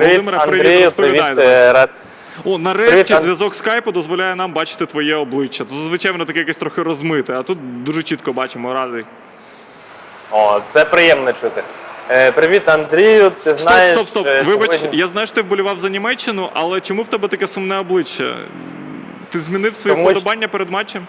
Володимире, привіт, Андрію, розповідай. привіт. е, Рад... О, нарешті зв'язок скайпу дозволяє нам бачити твоє обличчя. Зазвичай воно таке якесь трохи розмите, а тут дуже чітко бачимо, радий. О, це приємно чути. Е, привіт, Андрію. Ти Стоп, знаєш, стоп, стоп. е, Вибач, сьогодні- я знаю, що ти вболівав за Німеччину, але чому в тебе таке сумне обличчя? Ти змінив свої Тому вподобання перед матчем?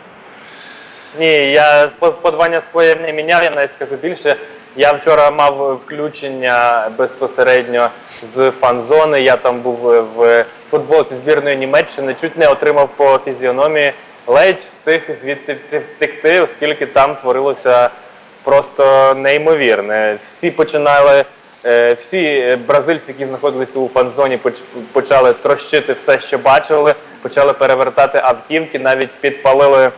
Ні, я по- подавання своє не міняв, я навіть скажу більше. Я вчора мав включення безпосередньо з фан-зони. Я там був е, в футболці збірної Німеччини, чуть не отримав по фізіономії. Ледь встиг звідти втекти, оскільки там творилося просто неймовірне. Всі починали, е, всі е, бразильці, які знаходилися у фан-зоні, поч- почали трощити все, що бачили, почали перевертати автівки, навіть підпалили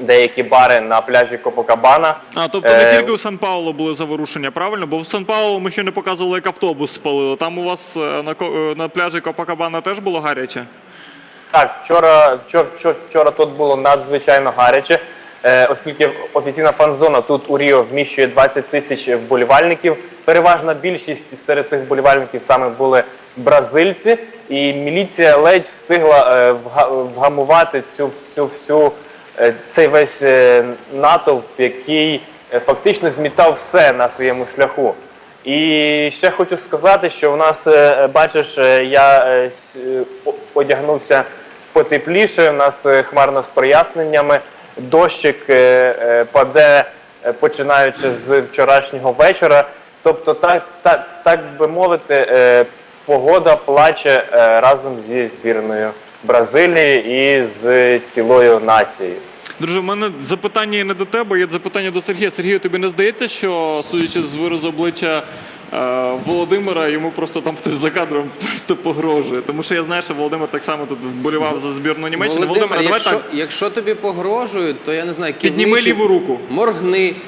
деякі бари на пляжі Копакабана. А, тобто не Е, тільки у Сан-Паулу були заворушення, правильно? Бо в Сан-Паулу ми ще не показували, як автобус спалило. Там у вас е, на, е, на пляжі Копакабана теж було гаряче? Так, вчора, вчора, вчора, вчора тут було надзвичайно гаряче, оскільки офіційна фан-зона тут у Ріо вміщує 20 тисяч вболівальників. Переважна більшість серед цих вболівальників саме були бразильці, і міліція ледь встигла вга- вгамувати цю всю всю цей весь е, натовп, який е, фактично змітав все на своєму шляху. І ще хочу сказати, що у нас, е, бачиш, е, я е, е, одягнувся потепліше, у нас е, хмарно з проясненнями, дощик е, е, паде е, починаючи з вчорашнього вечора. Тобто, так, так, так би мовити, е, погода плаче е, разом зі збірною Бразилії і з цілою нацією. Друже, в мене запитання не до тебе, є запитання до Сергія. Сергію, тобі не здається, що, судячи з виразу обличчя е, Володимира, йому просто там хтось за кадром просто погрожує. Тому що я знаю, що Володимир так само тут вболівав за збірну Німеччини. Володимир, Володимир, давай якщо, так. якщо тобі погрожують, то я не знаю, Підніми кивни ліву руку. Моргни.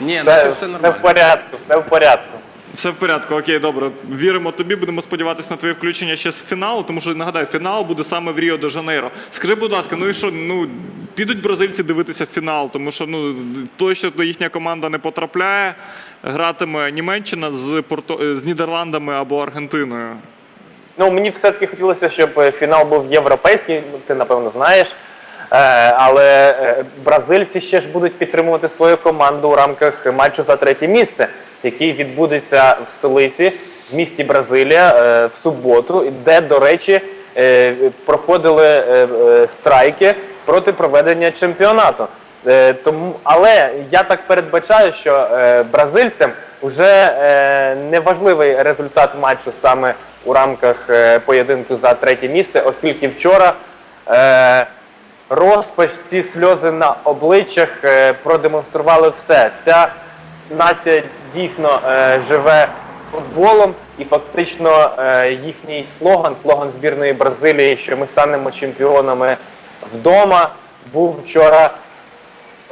Ні, наче Це все все в нормально. порядку, все в порядку. Все в порядку, окей, добре. Віримо тобі. Будемо сподіватися на твоє включення ще з фіналу, тому що нагадаю, фінал буде саме в Ріо де Жанейро. Скажи, будь ласка, ну і що, ну підуть бразильці дивитися фінал, тому що ну точно їхня команда не потрапляє. Гратиме Німеччина з Порто е, з Нідерландами або Аргентиною. Ну, мені все-таки хотілося, щоб е, фінал був європейський, ну, ти напевно знаєш. Е, але бразильці ще ж будуть підтримувати свою команду у рамках матчу за третє місце, який відбудеться в столиці в місті Бразилія е, в суботу, де, до речі, е, проходили е, страйки проти проведення чемпіонату. Тому, але я так передбачаю, що бразильцям вже неважливий результат матчу саме у рамках поєдинку за третє місце, оскільки вчора розпач, ці сльози на обличчях продемонстрували все. Ця нація дійсно е, живе футболом, і фактично е, їхній слоган, слоган збірної Бразилії, що ми станемо чемпіонами вдома, був вчора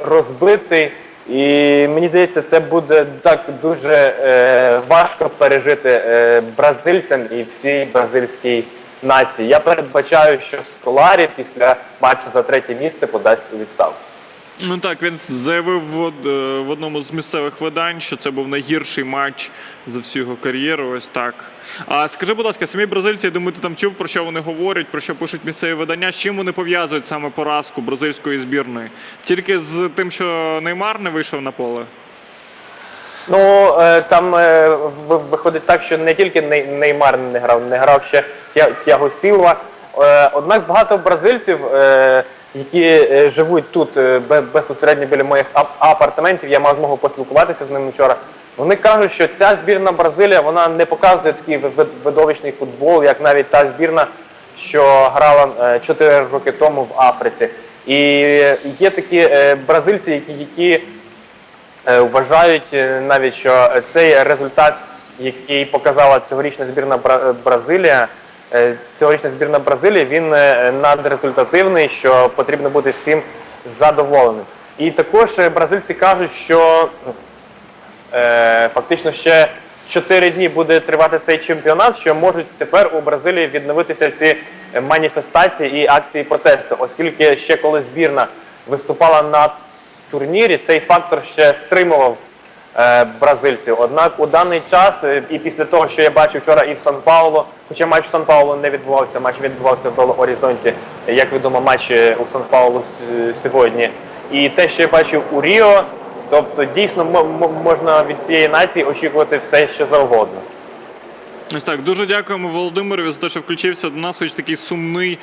розбитий. І мені здається, це буде так дуже е, важко пережити е, бразильцям і всій бразильській нації. Я передбачаю, що Сколарі після матчу за третє місце подасть у відставку. Ну так, він заявив в, е, в одному з місцевих видань, що це був найгірший матч за всю його кар'єру. Ось так. А скажи, будь ласка, самі бразильці, я думаю, ти там чув, про що вони говорять, про що пишуть місцеві видання. З чим вони пов'язують саме поразку бразильської збірної? Тільки з тим, що Неймар не вийшов на поле. Ну е, там е, виходить так, що не тільки Ней- Неймар не грав, не грав ще Тя- Тяго Сілва. Однак багато бразильців, які е, живуть тут е, безпосередньо біля моїх апартаментів, я мав змогу поспілкуватися з ними вчора. Вони кажуть, що ця збірна Бразилія вона не показує такий ви- ви- видовищний футбол, як навіть та збірна, що грала 4 роки тому в Африці. І є такі е, бразильці, які, які Е, Вважають е, навіть, що цей результат, який показала цьогорічна збірна Бра- Бразилія, е, цьогорічна збірна Бразилії, він е, надрезультативний, що потрібно бути всім задоволеним. І також е, бразильці кажуть, що е, фактично ще 4 дні буде тривати цей чемпіонат, що можуть тепер у Бразилії відновитися ці е, маніфестації і акції протесту, оскільки ще коли збірна виступала на турнірі, цей фактор ще стримував е, бразильців. Однак у даний час, е, і після того, що я бачив вчора і в Сан Пауло, хоча матч в Сан Паулу не відбувався, матч відбувався в Бело Орізонті, як відомо, матч е, у Сан Паулу сьогодні. І те, що я бачив у Ріо, тобто дійсно можна від цієї нації очікувати все, що завгодно. Ось так, дуже дякуємо Володимирові за те, що включився до нас, хоч такий сумний